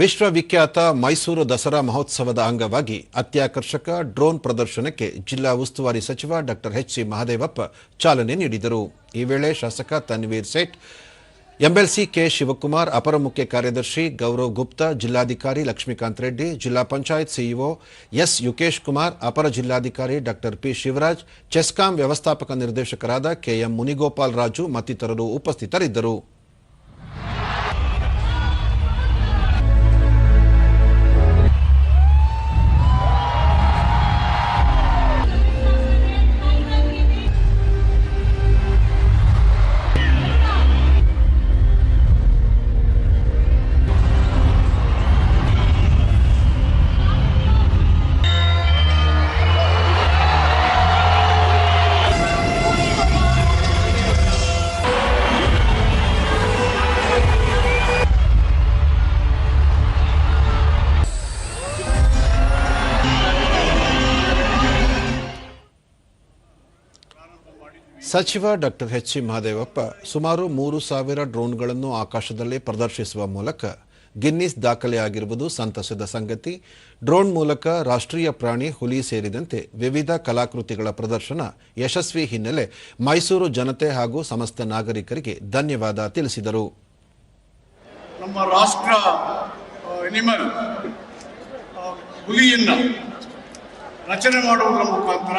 ವಿಶ್ವವಿಖ್ಯಾತ ಮೈಸೂರು ದಸರಾ ಮಹೋತ್ಸವದ ಅಂಗವಾಗಿ ಅತ್ಯಾಕರ್ಷಕ ಡ್ರೋನ್ ಪ್ರದರ್ಶನಕ್ಕೆ ಜಿಲ್ಲಾ ಉಸ್ತುವಾರಿ ಸಚಿವ ಡಾ ಎಚ್ ಸಿ ಮಹದೇವಪ್ಪ ಚಾಲನೆ ನೀಡಿದರು. ಈ ವೇಳೆ ಶಾಸಕ ತನ್ವೀರ್ ಸೇಠ್, ಎಂಎಲ್ಸಿ ಕೆ ಶಿವಕುಮಾರ್, ಅಪರ ಮುಖ್ಯ ಕಾರ್ಯದರ್ಶಿ ಗೌರವ್ ಗುಪ್ತಾ, ಜಿಲ್ಲಾಧಿಕಾರಿ ಲಕ್ಷ್ಮೀಕಾಂತ್ ರೆಡ್ಡಿ, ಜಿಲ್ಲಾ ಪಂಚಾಯತ್ ಸಿಇಒ ಎಸ್ ಯುಕೇಶ್ ಕುಮಾರ್, ಅಪರ ಜಿಲ್ಲಾಧಿಕಾರಿ ಡಾಕ್ಟರ್ ಪಿ ಶಿವರಾಜ್, ಚೆಸ್ಕಾಂ ವ್ಯವಸ್ಥಾಪಕ ನಿರ್ದೇಶಕರಾದ ಕೆಎಂ ಮುನಿಗೋಪಾಲ್ ರಾಜು ಮತ್ತಿತರರು ಉಪಸ್ಥಿತರಿದ್ದರು. ಸಚಿವ ಡಾಕ್ಟರ್ ಎಚ್ ಸಿ ಮಹದೇವಪ್ಪ ಸುಮಾರು ಮೂರು ಸಾವಿರ ಡ್ರೋನ್ಗಳನ್ನು ಆಕಾಶದಲ್ಲಿ ಪ್ರದರ್ಶಿಸುವ ಮೂಲಕ ಗಿನ್ನಿಸ್ ದಾಖಲೆಯಾಗಿರುವುದು ಸಂತಸದ ಸಂಗತಿ. ಡ್ರೋನ್ ಮೂಲಕ ರಾಷ್ಟ್ರೀಯ ಪ್ರಾಣಿ ಹುಲಿ ಸೇರಿದಂತೆ ವಿವಿಧ ಕಲಾಕೃತಿಗಳ ಪ್ರದರ್ಶನ ಯಶಸ್ವಿ ಹಿನ್ನೆಲೆ ಮೈಸೂರು ಜನತೆ ಹಾಗೂ ಸಮಸ್ತ ನಾಗರಿಕರಿಗೆ ಧನ್ಯವಾದ ತಿಳಿಸಿದರು. ನಮ್ಮ ರಾಷ್ಟ್ರ ಎನಿಮಲ್ ಹುಲಿಯನ್ನ ರಚನೆ ಮಾಡುವುದರ ಮುಖಾಂತರ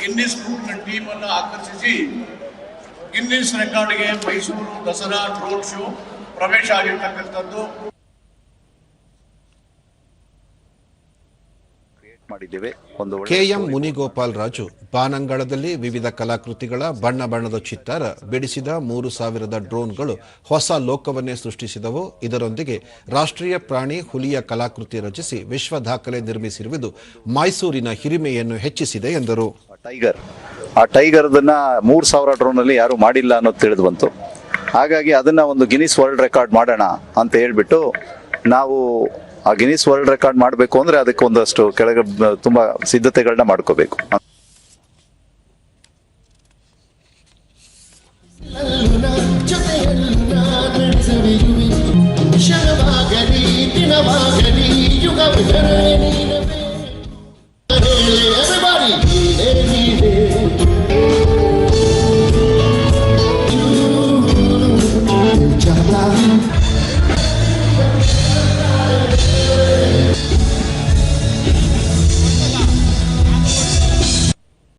ಗಿನ್ನಿಸ್ ಬುಕ್ನ ಟೀಮನ್ನು ಆಕರ್ಷಿಸಿ ಗಿನ್ನಿಸ್ ರೆಕಾರ್ಡ್ಗೆ ಮೈಸೂರು ದಸರಾ ರೋಡ್ ಶೋ ಪ್ರವೇಶ ಆಗಿರ್ತಕ್ಕಂಥದ್ದು. ಮಾಡಿದ್ದೇವೆ. ಒಂದು ಒಳ್ಳೆ ಕೆಎಂ ಮುನಿಗೋಪಾಲ್ ರಾಜು ಬಾನಂಗಳದಲ್ಲಿ ವಿವಿಧ ಕಲಾಕೃತಿಗಳ ಬಣ್ಣ ಬಣ್ಣದ ಚಿತ್ತಾರ ಬಿಡಿಸಿದ ಮೂರು ಸಾವಿರದ ಡ್ರೋನ್ಗಳು ಹೊಸ ಲೋಕವನ್ನೇ ಸೃಷ್ಟಿಸಿದವು. ಇದರೊಂದಿಗೆ ರಾಷ್ಟ್ರೀಯ ಪ್ರಾಣಿ ಹುಲಿಯ ಕಲಾಕೃತಿ ರಚಿಸಿ ವಿಶ್ವ ದಾಖಲೆ ನಿರ್ಮಿಸಿರುವುದು ಮೈಸೂರಿನ ಹಿರಿಮೆಯನ್ನು ಹೆಚ್ಚಿಸಿದೆ ಎಂದರು. ಟೈಗರ್. ಆ ಟೈಗರ್ದನ್ನ ಮೂರು ಸಾವಿರ ಡ್ರೋನಲ್ಲಿ ಯಾರು ಮಾಡಿಲ್ಲ ಅನ್ನೋದು ತಿಳಿದು ಬಂತು. ಹಾಗಾಗಿ ಅದನ್ನ ಒಂದು ಗಿನಿಸ್ ವರ್ಲ್ಡ್ ರೆಕಾರ್ಡ್ ಮಾಡೋಣ ಅಂತ ಹೇಳ್ಬಿಟ್ಟು ನಾವು ಆ ಗಿನಿಸ್ ವರ್ಲ್ಡ್ ರೆಕಾರ್ಡ್ ಮಾಡಬೇಕು ಅಂದ್ರೆ ಅದಕ್ಕೆ ಒಂದಷ್ಟು ಕೆಳಗೆ ತುಂಬಾ ಸಿದ್ಧತೆಗಳನ್ನ ಮಾಡ್ಕೋಬೇಕು. ಶರವಾಗಲಿ, ದಿನವಾಗಲಿ ಯುಗವಿಧರಣಿ